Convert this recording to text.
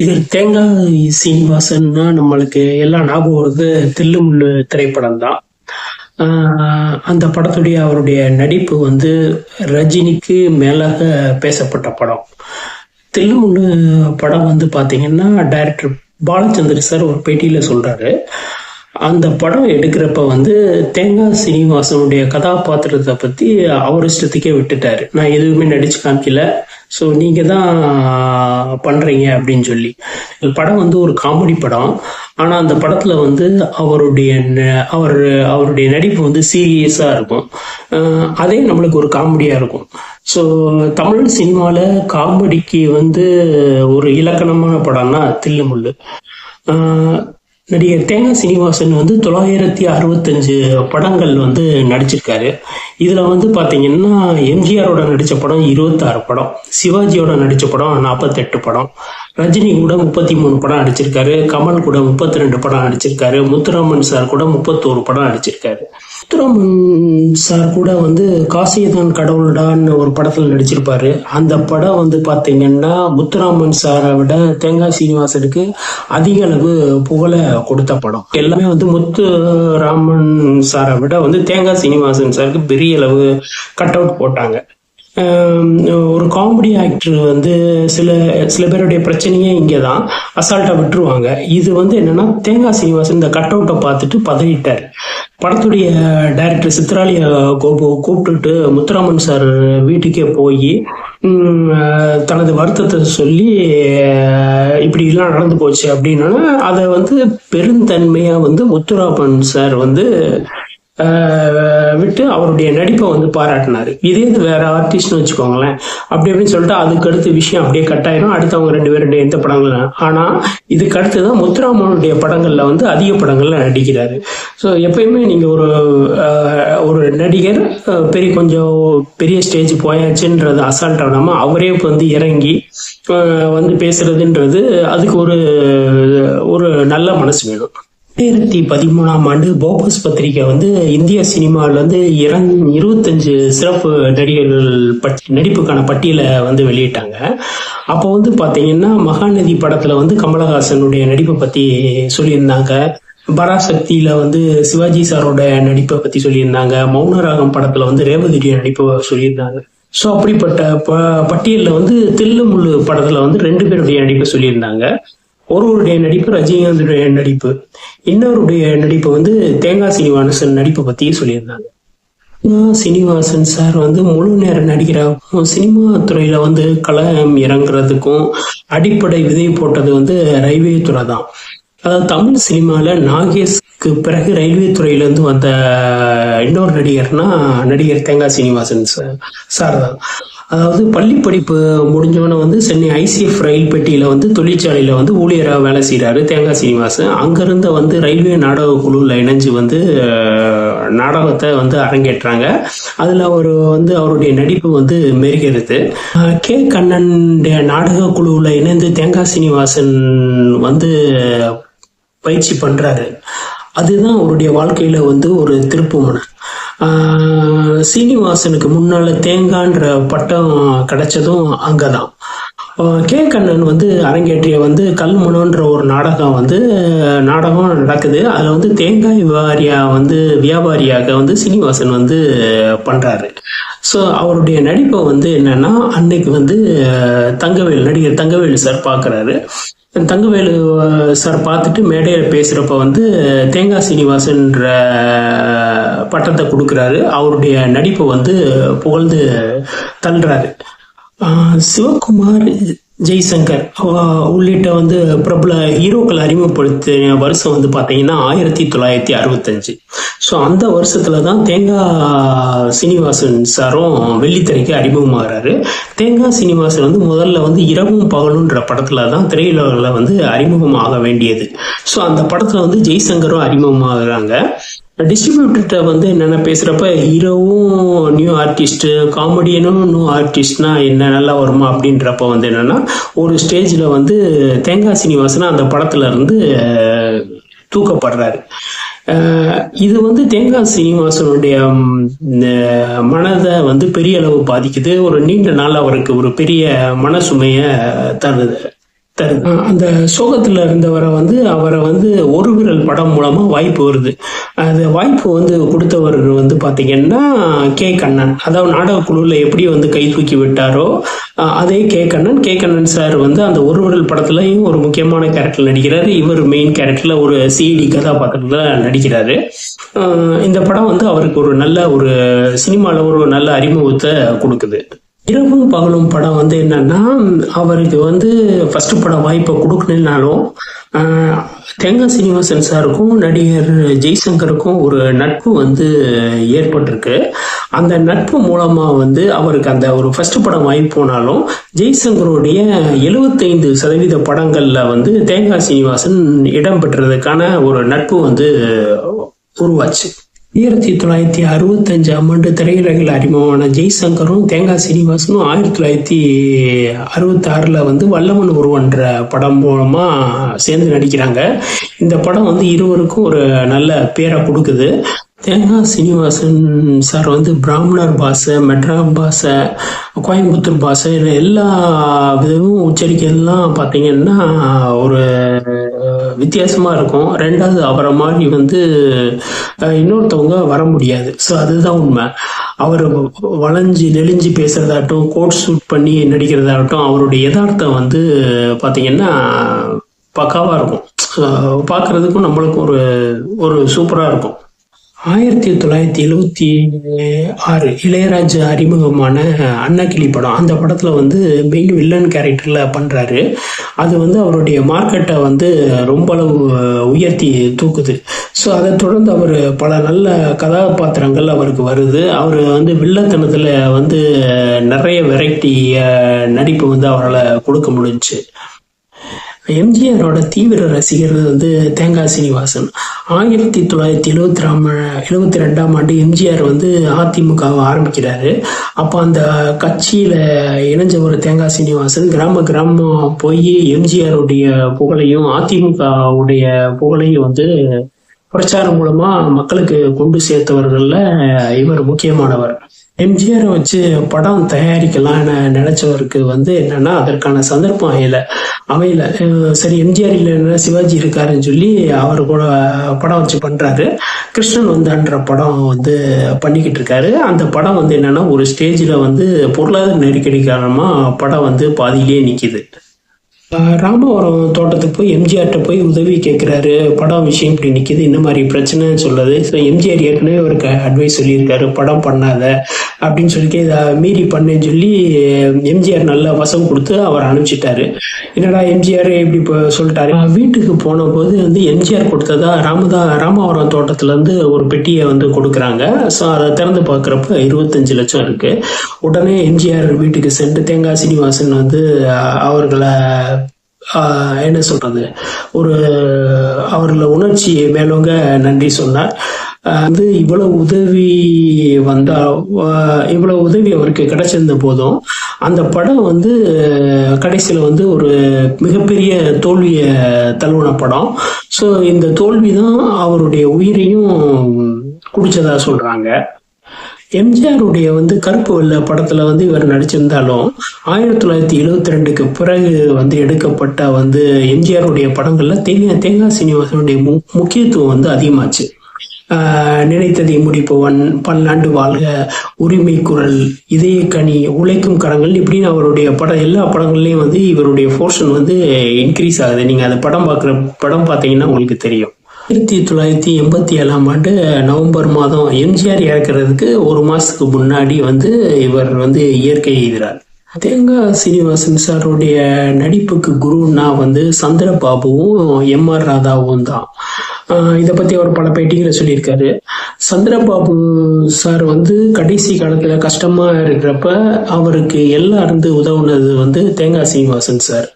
இது தேங்காய் சீனிவாசன்னா நம்மளுக்கு எல்லாம் ஞாபகம் வருது தில்லுமுள்ளு திரைப்படம் தான் அந்த படத்துடைய அவருடைய நடிப்பு வந்து ரஜினிக்கு மேலாக பேசப்பட்ட படம். தில்லுமுள்ளு படம் வந்து பார்த்தீங்கன்னா டைரக்டர் பாலச்சந்திர சார் ஒரு பேட்டியில் சொல்கிறாரு அந்த படம் எடுக்கிறப்ப வந்து தேங்காய் சீனிவாசனுடைய கதாபாத்திரத்தை பத்தி அவர் இஷ்டத்துக்கே விட்டுட்டாரு. நான் எதுவுமே நடிச்சு காமிக்கல. ஸோ நீங்க தான் பண்றீங்க அப்படின்னு சொல்லி. படம் வந்து ஒரு காமெடி படம். ஆனா அந்த படத்துல வந்து அவருடைய ந- அவர் அவருடைய நடிப்பு வந்து சீரியஸா இருக்கும். அதே நம்மளுக்கு ஒரு காமெடியா இருக்கும். ஸோ தமிழ் சினிமாவில் காமெடிக்கு வந்து ஒரு இலக்கணமான படம்னா தில்லுமுள்ளு. நடிகர் தேங்காய் சீனிவாசன் வந்து தொள்ளாயிரத்தி அறுபத்தஞ்சு படங்கள் வந்து நடிச்சிருக்காரு. இதில் வந்து பார்த்தீங்கன்னா எம்ஜிஆரோட நடித்த படம் இருபத்தாறு படம் சிவாஜியோட நடித்த படம் நாற்பத்தெட்டு படம் ரஜினி கூட முப்பத்தி மூணு படம் நடிச்சிருக்காரு. கமல் கூட முப்பத்தி ரெண்டு படம் நடிச்சிருக்காரு. முத்துராமன் சார் கூட முப்பத்தோரு படம் நடிச்சிருக்காரு. முத்துராமன் சார் கூட வந்து காசியதான் கடவுள்டான்னு ஒரு படத்துல நடிச்சிருப்பாரு. அந்த படம் வந்து பாத்தீங்கன்னா முத்துராமன் சாரை விட தேங்காய் சீனிவாசனுக்கு அதிக அளவு புகழை கொடுத்த படம். எல்லாமே வந்து முத்துராமன் சாரை விட வந்து தேங்காய் சீனிவாசன் சாருக்கு பெரிய அளவு கட் அவுட் போட்டாங்க. ஒரு காமெடி ஆக்டர் வந்து சில சில பேருடைய பிரச்சனையே இங்கே தான் அசால்ட்டாக விட்டுருவாங்க. இது வந்து என்னன்னா தேங்காய் சீனிவாசன் இந்த கட் அவுட்டை பார்த்துட்டு பதறிட்டார். படத்துடைய டைரக்டர் சித்ராலிய கோபு கூப்பிட்டுட்டு முத்துராமன் சார் வீட்டுக்கே போய் தனது வருத்தத்தை சொல்லி இப்படிலாம் இப்படி எல்லாம் நடந்து போச்சு அப்படின்னா அதை வந்து பெருந்தன்மையாக வந்து முத்துராமன் சார் வந்து விட்டு அவருடைய நடிப்பை வந்து பாராட்டினாரு. இதே இது வேற ஆர்டிஸ்ட்னு வச்சுக்கோங்களேன். அப்படி அப்படின்னு சொல்லிட்டு அதுக்கு அடுத்த விஷயம் அப்படியே கட் ஆயிரும். அடுத்து அவங்க ரெண்டு பேருடைய எந்த படங்கள் ஆனா இதுக்கு அடுத்து தான் முத்துராமனுடைய படங்கள்ல வந்து அதிக படங்கள்ல நடிக்கிறாரு. ஸோ எப்பயுமே நீங்க ஒரு ஒரு நடிகர் பெரிய கொஞ்சம் பெரிய ஸ்டேஜ் போயாச்சுன்றது அசால்ட் ஆகாம அவரே வந்து இறங்கி வந்து பேசுறதுன்றது அதுக்கு ஒரு ஒரு நல்ல மனசு வேணும். ரெண்டாயிரத்தி பதிமூணாம் ஆண்டு போபஸ் பத்திரிகை வந்து இந்திய சினிமாவில் வந்து இரண் இருபத்தஞ்சு சிறப்பு நடிகர்கள் பட் நடிப்புக்கான பட்டியலை வந்து வெளியிட்டாங்க. அப்போ வந்து பார்த்தீங்கன்னா மகாநதி படத்தில் வந்து கமலஹாசனுடைய நடிப்பை பற்றி சொல்லியிருந்தாங்க. பராசக்தியில வந்து சிவாஜி சாரோட நடிப்பை பத்தி சொல்லியிருந்தாங்க. மௌனராகம் படத்துல வந்து ரேவதியுடைய நடிப்பை சொல்லியிருந்தாங்க. ஸோ அப்படிப்பட்ட ப பட்டியலில் வந்து தில்லுமுள்ளு படத்துல வந்து ரெண்டு பேருடைய நடிப்பை சொல்லியிருந்தாங்க. ஒருவருடைய நடிப்பு ரஜினிகாந்துடைய நடிப்பு இன்னொருடைய நடிப்பு வந்து தேங்காய் சீனிவாசன் நடிப்பை பத்தியே சொல்லியிருந்தாங்க. சீனிவாசன் சார் வந்து முழு நேர நடிகராகவும் சினிமா துறையில வந்து களம் இறங்குறதுக்கும் அடிப்படை விதை போட்டது வந்து ரயில்வே துறை தான். அதாவது தமிழ் சினிமால நாகேஷ்க்கு பிறகு ரயில்வே துறையில இருந்து வந்த இன்னொரு நடிகர்னா நடிகர் தேங்காய் சீனிவாசன் சார் சார் தான். அதாவது பள்ளி படிப்பு முடிஞ்சவொன்னே வந்து சென்னை ஐசிஎஃப் ரயில் பெட்டியில வந்து தொழிற்சாலையில வந்து ஊழியராக வேலை செய்கிறாரு தேங்காய் சீனிவாசன். அங்கிருந்த வந்து ரயில்வே நாடக குழுவில் இணைஞ்சு வந்து நாடகத்தை வந்து அரங்கேற்றாங்க. அதுல அவர் வந்து அவருடைய நடிப்பு வந்து மெருகிறது. கே கண்ணனுடைய நாடக குழுவில் இணைந்து தேங்காய் சீனிவாசன் வந்து பயிற்சி பண்றாரு. அதுதான் அவருடைய வாழ்க்கையில வந்து ஒரு திருப்பு முனை. சீனிவாசனுக்கு முன்னால தேங்கான்ற பட்டம் கிடைச்சதும் அங்கதான். கே. கண்ணன் வந்து அரங்கேற்றிய வந்து கல்முனன்ற ஒரு நாடகம் வந்து நாடகம் நடக்குது. அதுல வந்து தேங்காய் வியாபாரியா வந்து வியாபாரியாக வந்து சீனிவாசன் வந்து பண்றாரு. ஸோ அவருடைய நடிப்பை வந்து என்னன்னா அன்னைக்கு வந்து தங்கவேல் நடிகர் தங்கவேல் சார் பார்க்குறாரு தங்கவேலு சார் பார்த்துட்டு மேடையில் பேசுகிறப்ப வந்து தேங்காய் சீனிவாசன்ற பட்டத்தை கொடுக்குறாரு. அவருடைய நடிப்பை வந்து புகழ்ந்து தள்ளுறாரு. சிவகுமார் ஜெய்சங்கர் உள்ளிட்ட வந்து பிரபல ஹீரோக்கள் அறிமுகப்படுத்திய வருஷம் வந்து பார்த்தீங்கன்னா ஆயிரத்தி தொள்ளாயிரத்தி அறுபத்தஞ்சு. ஸோ அந்த வருஷத்துல தான் தேங்காய் சீனிவாசன் சாரும் வெள்ளித்திரைக்கு அறிமுகமாகறாரு. தேங்காய் சீனிவாசன் வந்து முதல்ல வந்து இரவும் பகலுன்ற படத்துல தான் திரையுலகில் வந்து அறிமுகமாக வேண்டியது. ஸோ அந்த படத்துல வந்து ஜெய்சங்கரும் அறிமுகமாகறாங்க. டிஸ்ட்ரிபியூட்டர்கிட்ட வந்து என்னென்ன பேசுகிறப்ப ஹீரோவும் நியூ ஆர்டிஸ்ட்டு காமெடியனும் நியூ ஆர்டிஸ்ட்னா என்ன நல்லா வருமா அப்படின்றப்ப வந்து என்னென்னா ஒரு ஸ்டேஜில் வந்து தேங்காய் சீனிவாசனா அந்த படத்துல இருந்து தூக்கப்படுறாரு. இது வந்து தேங்காய் சீனிவாசனுடைய மனதை வந்து பெரிய அளவு பாதிக்குது. ஒரு நீண்ட நாள் அவருக்கு ஒரு பெரிய மனசுமையை தருது. தருது. அந்த சோகத்தில் இருந்தவரை வந்து அவரை வந்து ஒரு விரல் படம் மூலமாக வாய்ப்பு வருது. அது வாய்ப்பு வந்து கொடுத்தவர் வந்து பார்த்திங்கன்னா கே கண்ணன். அதாவது நாடக குழுவில் எப்படி வந்து கை தூக்கி விட்டாரோ அதே K Kannan. K Kannan sir வந்து அந்த ஒரு விரல் படத்துலையும் ஒரு முக்கியமான கேரக்டர் நடிக்கிறாரு. இவர் மெயின் கேரக்டரில் ஒரு சிடி கதாபாத்திரத்தில் நடிக்கிறாரு. இந்த படம் வந்து அவருக்கு ஒரு நல்ல ஒரு சினிமாவில் ஒரு நல்ல அறிமுகத்தை கொடுக்குது. இரவும் பகலும் படம் வந்து என்னன்னா அவருக்கு வந்து ஃபர்ஸ்ட் படம் வாய்ப்பை கொடுக்கணும்னாலும் தேங்காய் சீனிவாசன் சாருக்கும் நடிகர் ஜெய்சங்கருக்கும் ஒரு நட்பு வந்து ஏற்பட்டிருக்கு. அந்த நட்பு மூலமா வந்து அவருக்கு அந்த ஒரு ஃபர்ஸ்ட் படம் வாய்ப்பு போனாலும் ஜெய்சங்கருடைய எழுபத்தைந்து சதவீத படங்கள்ல வந்து தேங்காய் சீனிவாசன் இடம் பெற்றதுக்கான ஒரு நட்பு வந்து உருவாச்சு. ஆயிரத்தி தொள்ளாயிரத்தி அறுபத்தஞ்சாம் ஆண்டு திரையுலகில் அறிமுகமான ஜெய்சங்கரும் தேங்காய் சீனிவாசனும் ஆயிரத்தி தொள்ளாயிரத்தி அறுபத்தி ஆறில் வந்து வல்லவன் ஒருவன்ற படம் மூலமாக சேர்ந்து நடிக்கிறாங்க. இந்த படம் வந்து இருவருக்கும் ஒரு நல்ல பேரை கொடுக்குது. தேங்காய் சீனிவாசன் சார் வந்து பிராமணர் பாஷை மெட்ராஸ் பாஷை கோயம்புத்தூர் பாஷை எல்லா விதமும் உச்சரிக்கிறதுலாம் பார்த்தீங்கன்னா ஒரு வித்தியாசமாக இருக்கும். ரெண்டாவது அவரை மாதிரி வந்து இன்னொருத்தவங்க வர முடியாது. ஸோ அதுதான் உண்மை. அவர் வளைஞ்சு நெளிஞ்சு பேசுகிறதாகட்டும் கோட் சூட் பண்ணி நடிக்கிறதாகட்டும் அவருடைய யதார்த்தம் வந்து பார்த்தீங்கன்னா பக்காவாக இருக்கும். பார்க்குறதுக்கும் நம்மளுக்கும் ஒரு ஒரு சூப்பராக இருக்கும். ஆயிரத்தி தொள்ளாயிரத்தி எழுவத்தி ஆறு இளையராஜா அறிமுகமான அன்னக்கிளி படம். அந்த படத்தில் வந்து மெயின் வில்லன் கேரக்டரில் பண்ணுறாரு அது வந்து அவருடைய மார்க்கெட்டை வந்து ரொம்ப அளவு உயர்த்தி தூக்குது. ஸோ அதை தொடர்ந்து அவர் பல நல்ல கதாபாத்திரங்கள் அவருக்கு வருது. அவர் வந்து வில்லத்தனத்தில் வந்து நிறைய வெரைட்டி நடிப்பு வந்து அவரால் கொடுக்க முடிஞ்சுச்சு. எம்ஜிஆரோட தீவிர ரசிகர் வந்து தேங்காய் சீனிவாசன். ஆயிரத்தி தொள்ளாயிரத்தி எழுபத்தி ராம எழுபத்தி ரெண்டாம் ஆண்டு எம்ஜிஆர் வந்து அதிமுகவை ஆரம்பிக்கிறாரு. அப்போ அந்த கட்சியில் இணைஞ்ச ஒரு தேங்காய் சீனிவாசன் கிராம கிராமம் போய் எம்ஜிஆருடைய புகழையும் அதிமுகவுடைய புகழையும் வந்து பிரச்சாரம் மூலமாக மக்களுக்கு கொண்டு சேர்த்தவர்களில் இவர் முக்கியமானவர். எம்ஜிஆரை வச்சு படம் தயாரிக்கலாம்னு நினைச்சவருக்கு வந்து என்னன்னா அதற்கான சந்தர்ப்பம் அமையல. அமையல. சரி எம்ஜிஆர் இல்லைன்னா சிவாஜி இருக்காருன்னு சொல்லி அவர் கூட படம் வச்சு பண்றாரு. கிருஷ்ணன் வந்தான்ற படம் வந்து பண்ணிக்கிட்டு இருக்காரு. அந்த படம் வந்து என்னன்னா ஒரு ஸ்டேஜில் வந்து பொருளாதார நெருக்கடி காரணமா படம் வந்து பாதியிலேயே நிக்குது. ராமவரம் தோட்டத்துக்கு போய் எம்ஜிஆர்கிட்ட போய் உதவி கேட்குறாரு படம் விஷயம் இப்படி நிற்கிது இந்த மாதிரி பிரச்சனைன்னு சொல்லுது. ஸோ எம்ஜிஆர் ஏற்கனவே அவருக்கு அட்வைஸ் சொல்லியிருக்காரு. படம் பண்ணாத. அப்படின்னு சொல்லிட்டு இதை மீறி பண்ணுன்னு சொல்லி எம்ஜிஆர் நல்ல வசம் கொடுத்து அவர் அனுப்பிச்சிட்டாரு. என்னடா எம்ஜிஆர் இப்படி இப்போ சொல்லிட்டாரு? வீட்டுக்கு போன போது வந்து எம்ஜிஆர் கொடுத்ததா ராமதா ராமாவரம் தோட்டத்துல இருந்து ஒரு பெட்டியை வந்து கொடுக்குறாங்க. ஸோ அதை திறந்து பார்க்குறப்ப இருபத்தஞ்சு லட்சம் இருக்கு. உடனே எம்ஜிஆர் வீட்டுக்கு சென்று தேங்காய் சீனிவாசன் வந்து அவர்களை என்ன சொல்றது? ஒரு அவர்களை உணர்ச்சி மேலோங்க நன்றி சொன்னார். வந்து இவ்வளவு உதவி வந்தா இவ்வளவு உதவி அவருக்கு கிடைச்சிருந்த போதும் அந்த படம் வந்து கடைசியில் வந்து ஒரு மிகப்பெரிய தோல்வியை தழுவின படம். ஸோ இந்த தோல்வி தான் அவருடைய உயிரையும் குடிச்சதா சொல்றாங்க. எம்ஜிஆருடைய வந்து கருப்பு வெள்ள படத்துல வந்து இவர் நடிச்சிருந்தாலும் ஆயிரத்தி தொள்ளாயிரத்தி எழுவத்தி ரெண்டுக்கு பிறகு வந்து எடுக்கப்பட்ட வந்து எம்ஜிஆருடைய படங்கள்ல தேங்காய் தேங்காய் சீனிவாசனுடைய மு முக்கியத்துவம் வந்து அதிகமாச்சு. நினைத்ததை முடிப்பவன் பல்லாண்டு வாழ்க. உரிமை குரல் இதய கனி உழைக்கும் கரங்கள். இப்படின்னு அவருடைய படம் எல்லா படங்கள்லையும் வந்து இவருடைய போர்ஷன் வந்து இன்க்ரீஸ் ஆகுது. நீங்க அந்த படம் பார்க்குற படம் பார்த்தீங்கன்னா உங்களுக்கு தெரியும். ஆயிரத்தி தொள்ளாயிரத்தி எண்பத்தி ஏழாம் ஆண்டு நவம்பர் மாதம் எம்ஜிஆர் இறக்கிறதுக்கு ஒரு மாதத்துக்கு முன்னாடி வந்து இவர் வந்து இயற்கை எழுதுறார் தேங்காய் சீனிவாசன் சாருடைய நடிப்புக்கு குருன்னா வந்து சந்திரபாபுவும் எம் ஆர் ராதாவும் தான். இதை பற்றி அவர் பல பேட்டிகளை சொல்லியிருக்காரு. சந்திரபாபு சார் வந்து கடைசி காலத்தில் கஷ்டமாக இருக்கிறப்ப அவருக்கு எல்லாம் இருந்து உதவுனது வந்து தேங்காய் சீனிவாசன் சார்.